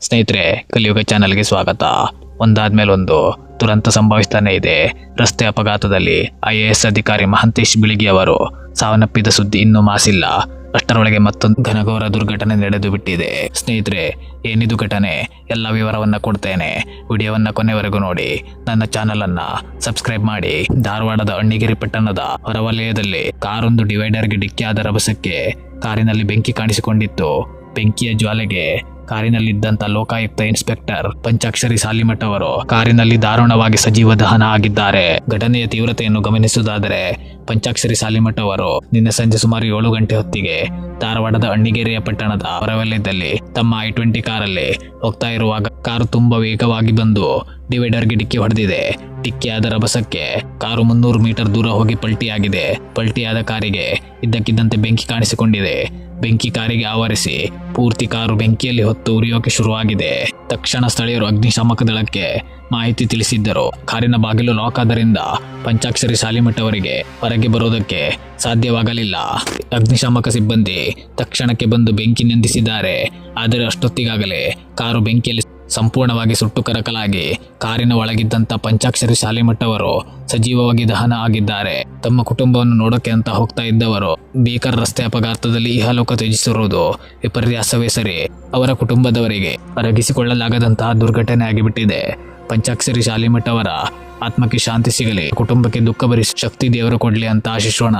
ಸ್ನೇಹಿತರೆ, ಕಲಿಯುಗ ಚಾನಲ್ಗೆ ಸ್ವಾಗತ. ಒಂದಾದ್ಮೇಲೆ ಒಂದು ದುರಂತ ಸಂಭವಿಸ್ತಾನೆ ಇದೆ. ರಸ್ತೆ ಅಪಘಾತದಲ್ಲಿ ಐ ಅಧಿಕಾರಿ ಮಹಂತೇಶ್ ಬಿಳಿಗಿ ಅವರು ಸಾವನ್ನಪ್ಪಿದ ಸುದ್ದಿ ಇನ್ನೂ ಮಾಸಿಲ್ಲ. ಅಷ್ಟರೊಳಗೆ ಮತ್ತೊಂದು ಘನಘೋರ ದುರ್ಘಟನೆ ನಡೆದು ಬಿಟ್ಟಿದೆ. ಸ್ನೇಹಿತರೆ, ಏನಿದು ಘಟನೆ? ಎಲ್ಲ ವಿವರವನ್ನ ಕೊಡ್ತೇನೆ. ವಿಡಿಯೋವನ್ನ ಕೊನೆವರೆಗೂ ನೋಡಿ. ನನ್ನ ಚಾನಲ್ ಅನ್ನ ಸಬ್ಸ್ಕ್ರೈಬ್ ಮಾಡಿ. ಧಾರವಾಡದ ಅಣ್ಣಿಗಿರಿ ಪಟ್ಟಣದ ಹೊರವಲಯದಲ್ಲಿ ಕಾರೊಂದು ಡಿವೈಡರ್ಗೆ ಡಿಕ್ಕಿಯಾದ ರಭಸಕ್ಕೆ ಕಾರಿನಲ್ಲಿ ಬೆಂಕಿ ಕಾಣಿಸಿಕೊಂಡಿತ್ತು. ಬೆಂಕಿಯ ಜ್ವಾಲೆಗೆ ಕಾರಿನಲ್ಲಿದ್ದಂತ ಲೋಕಾಯುಕ್ತ ಇನ್ಸ್ಪೆಕ್ಟರ್ ಪಂಚಾಕ್ಷರಿ ಸಾಲಿಮಠ್ ಅವರು ಕಾರಿನಲ್ಲಿ ದಾರುಣವಾಗಿ ಸಜೀವ ದಹನ ಆಗಿದ್ದಾರೆ. ಘಟನೆಯ ತೀವ್ರತೆಯನ್ನು ಗಮನಿಸುವುದಾದರೆ ಪಂಚಾಕ್ಷರಿ ಸಾಲಿಮಠ್ ಅವರು ನಿನ್ನೆ ಸಂಜೆ ಸುಮಾರು ಏಳು ಗಂಟೆ ಹೊತ್ತಿಗೆ ಧಾರವಾಡದ ಅಣ್ಣಿಗೇರಿಯ ಪಟ್ಟಣದ ಹೊರವಲಯದಲ್ಲಿ ತಮ್ಮ ಐ ಟ್ವೆಂಟಿ ಕಾರಲ್ಲಿ ಹೋಗ್ತಾ ಇರುವಾಗ ಕಾರು ತುಂಬಾ ವೇಗವಾಗಿ ಬಂದು ಡಿವೈಡರ್ಗೆ ಡಿಕ್ಕಿ ಹೊಡೆದಿದೆ. ಡಿಕ್ಕಿಯಾದ ರಭಸಕ್ಕೆ ಕಾರು ಮುನ್ನೂರು ಮೀಟರ್ ದೂರ ಹೋಗಿ ಪಲ್ಟಿಯಾಗಿದೆ. ಪಲ್ಟಿಯಾದ ಕಾರಿಗೆ ಇದ್ದಕ್ಕಿದ್ದಂತೆ ಬೆಂಕಿ ಕಾಣಿಸಿಕೊಂಡಿದೆ. ಬೆಂಕಿ ಕಾರಿಗೆ ಆವರಿಸಿ ಪೂರ್ತಿ ಕಾರು ಬೆಂಕಿಯಲ್ಲಿ ಹೊತ್ತು ಉರಿಯೋಕೆ ಶುರುವಾಗಿದೆ. ತಕ್ಷಣ ಸ್ಥಳೀಯರು ಅಗ್ನಿಶಾಮಕ ದಳಕ್ಕೆ ಮಾಹಿತಿ ತಿಳಿಸಿದ್ದರು. ಕಾರಿನ ಬಾಗಿಲು ಲಾಕ್ ಆದ್ದರಿಂದ ಪಂಚಾಕ್ಷರಿ ಶಾಲಿಮಠವರಿಗೆ ಹೊರಗೆ ಬರೋದಕ್ಕೆ ಸಾಧ್ಯವಾಗಲಿಲ್ಲ. ಅಗ್ನಿಶಾಮಕ ಸಿಬ್ಬಂದಿ ತಕ್ಷಣಕ್ಕೆ ಬಂದು ಬೆಂಕಿ ನಿಂದಿಸಿದ್ದಾರೆ. ಆದರೆ ಅಷ್ಟೊತ್ತಿಗಾಗಲೇ ಕಾರು ಬೆಂಕಿಯಲ್ಲಿ ಸಂಪೂರ್ಣವಾಗಿ ಸುಟ್ಟು ಕರಕಲಾಗಿ ಕಾರಿನ ಒಳಗಿದ್ದಂಥ ಪಂಚಾಕ್ಷರಿ ಶಾಲೆ ಅವರು ಸಜೀವವಾಗಿ ದಹನ ಆಗಿದ್ದಾರೆ. ತಮ್ಮ ಕುಟುಂಬವನ್ನು ನೋಡೋಕೆ ಅಂತ ಹೋಗ್ತಾ ಇದ್ದವರು ಭೀಕರ ರಸ್ತೆ ಅಪಘಾತದಲ್ಲಿ ಇಹಲೋಕ ತ್ಯಜಿಸಿರುವುದು ವಿಪರ್ಯಾಸವೇ ಸರಿ. ಅವರ ಕುಟುಂಬದವರಿಗೆ ಅರಗಿಸಿಕೊಳ್ಳಲಾಗದಂತಹ ದುರ್ಘಟನೆ ಆಗಿಬಿಟ್ಟಿದೆ. ಪಂಚಾಕ್ಷರಿ ಶಾಲಿಮಠವರ ಆತ್ಮಕ್ಕೆ ಶಾಂತಿ ಸಿಗಲಿ, ಕುಟುಂಬಕ್ಕೆ ದುಃಖ ಭರಿಸಿ ಶಕ್ತಿ ದೇವರು ಕೊಡಲಿ ಅಂತ ಆಶಿಸೋಣ.